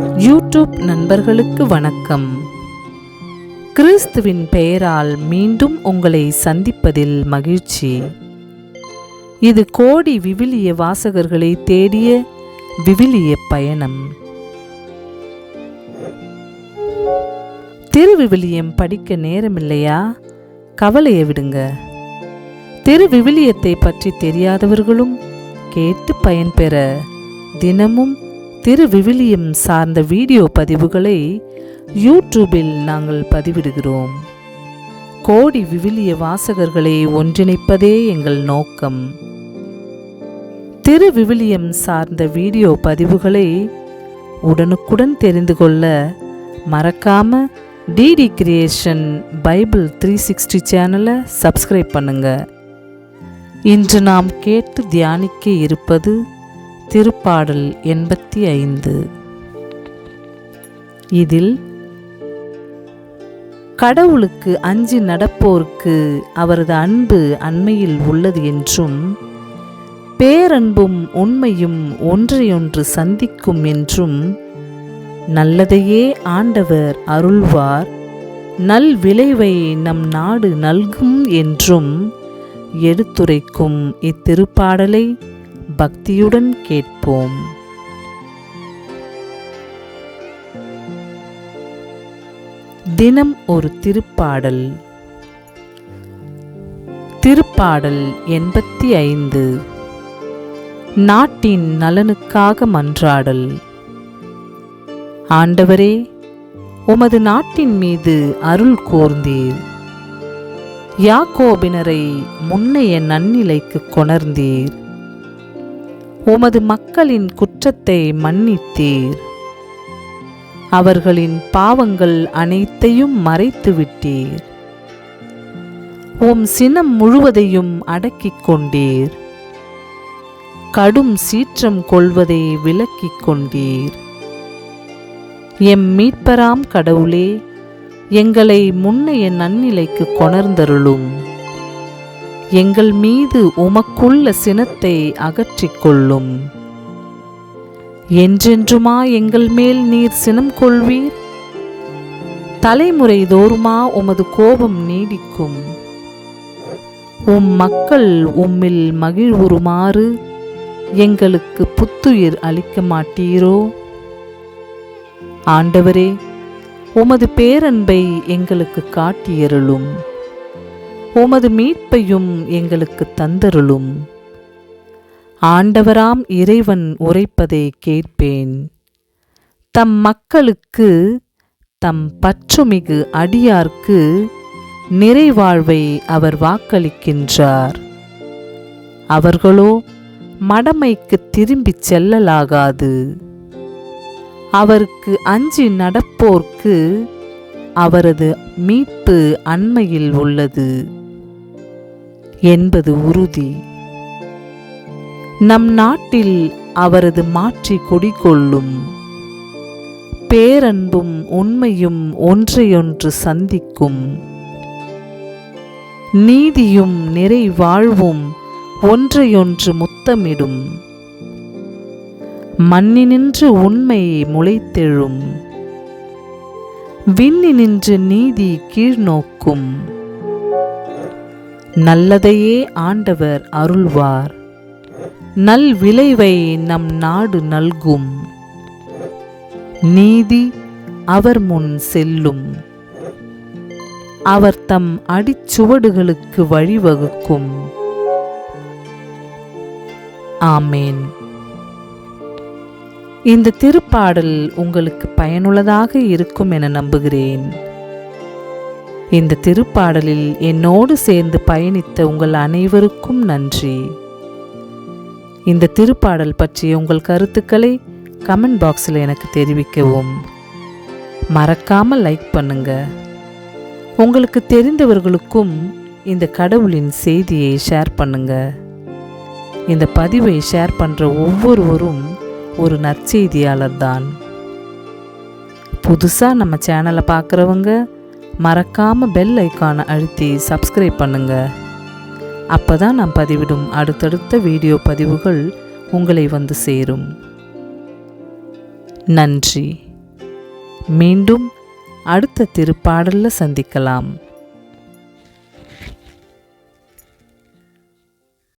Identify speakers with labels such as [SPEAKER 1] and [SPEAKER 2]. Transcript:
[SPEAKER 1] YouTube நண்பர்களுக்கு வணக்கம். கிறிஸ்துவின் பெயரால் மீண்டும் உங்களை சந்திப்பதில் மகிழ்ச்சி. இது கோடி விவிலிய வாசகர்களை தேடிய விவிலிய பயணம். திருவிவிலியம் படிக்க நேரமில்லையா? கவலையை விடுங்க. திருவிவிலியத்தை பற்றி தெரியாதவர்களும் கேட்டு பயன்பெற தினமும் திருவிவிலியம் சார்ந்த வீடியோ பதிவுகளை யூடியூபில் நாங்கள் பதிவிடுகிறோம். கோடி விவிலிய வாசகர்களை ஒன்றிணைப்பதே எங்கள் நோக்கம். திருவிவிலியம் சார்ந்த வீடியோ பதிவுகளை உடனுக்குடன் தெரிந்து கொள்ள மறக்காம DD creation Bible three sixty சேனலை சப்ஸ்கிரைப் பண்ணுங்க. இன்று நாம் கேட்டு தியானிக்க இருப்பது திருப்பாடல் எண்பத்தி ஐந்து. இதில் கடவுளுக்கு அஞ்சி நடப்போருக்கு அவரது அன்பு அண்மையில் உள்ளது என்றும் பேரன்பும் உண்மையும் ஒன்றையொன்று சந்திக்கும் என்றும் நல்லதையே ஆண்டவர் அருள்வார். நல் விளைவை நம் நாடு நல்கும் என்றும் எடுத்துரைக்கும் இத்திருப்பாடலை பக்தியுடன் கேட்போம். தினம் ஒரு திருப்பாடல். திருப்பாடல் எண்பத்தி ஐந்து. நாட்டின் நலனுக்காக மன்றாடல். ஆண்டவரே உமது நாட்டின் மீது அருள் கோர்ந்தீர். யாக்கோபினரை முன்னைய நன்னிலைக்கு கொணர்ந்தீர். உமது மக்களின் குற்றத்தை மன்னித்தீர். அவர்களின் பாவங்கள் அனைத்தையும் மறைத்து விட்டீர் உம் சினம் முழுவதையும் அடக்கிக் கொண்டீர். கடும் சீற்றம் கொள்வதை விலக்கிக் கொண்டீர். எம் மீட்பராம் கடவுளே எங்களை முன்னைய நன்னிலைக்கு கொணர்ந்தருளும். எங்கள் மீது உமக்குள்ள சினத்தை அகற்றிக் கொள்ளும் என்றென்றுமா எங்கள் மேல் நீர் சினம் கொள்வீர்? தலைமுறை தோறுமா உமது கோபம் நீடிக்கும். உம் மக்கள் உம்மில் மகிழ்வுறுமாறு எங்களுக்கு புத்துயிர் அளிக்க மாட்டீரோ? ஆண்டவரே உமது பேரன்பை எங்களுக்கு காட்டியருளும். உமது மீட்பையும் எங்களுக்கு தந்தருளும். ஆண்டவராம் இறைவன் உரைப்பதை கேட்பேன். தம் மக்களுக்கு தம் பற்றுமிகு அடியார்க்கு நிறைவாழ்வை அவர் வாக்களிக்கின்றார். அவர்களோ மடமைக்கு திரும்பிச் செல்லலாகாது. அவருக்கு அஞ்சி நடப்போர்க்கு அவரது மீட்பு அண்மையில் உள்ளது. என்பது உறுதி. நம் நாட்டில் அவரது மாற்றி குடிகொள்ளும் பேரன்பும் உண்மையும் ஒன்றையொன்று சந்திக்கும். நீதியும் நிறைவாழ்வும் ஒன்றையொன்று முத்தமிடும். மண்ணினின்று உண்மை முளைத்தெழும். விண்ணினின்று நீதி கீழ்நோக்கும். நல்லதையே ஆண்டவர் அருள்வார். நல் விளைவை நம் நாடு நல்கும். நீதி அவர் முன் செல்லும். அவர் தம் அடிச்சுவடுகளுக்கு வழிவகுக்கும். ஆமேன். இந்த திருப்பாடல் உங்களுக்கு பயனுள்ளதாக இருக்கும் என நம்புகிறேன். இந்த திருப்பாடலில் என்னோடு சேர்ந்து பயணித்த உங்கள் அனைவருக்கும் நன்றி. இந்த திருப்பாடல் பற்றிய உங்கள் கருத்துக்களை கமெண்ட் பாக்ஸில் எனக்கு தெரிவிக்கவும். மறக்காமல் லைக் பண்ணுங்க. உங்களுக்கு தெரிந்தவர்களுக்கும் இந்த கடவுளின் செய்தியை ஷேர் பண்ணுங்க. இந்த பதிவை ஷேர் பண்ணுற ஒவ்வொருவரும் ஒரு நற்செய்தியாளர் தான். புதுசாக நம்ம சேனலை பார்க்குறவங்க மறக்காமல் பெல் ஐக்கானை அழுத்தி சப்ஸ்கிரைப் பண்ணுங்கள் அப்போ தான் நான் பதிவிடும் அடுத்தடுத்த வீடியோ பதிவுகள் உங்களை வந்து சேரும். நன்றி. மீண்டும் அடுத்த திருப்பாடலில் சந்திக்கலாம்.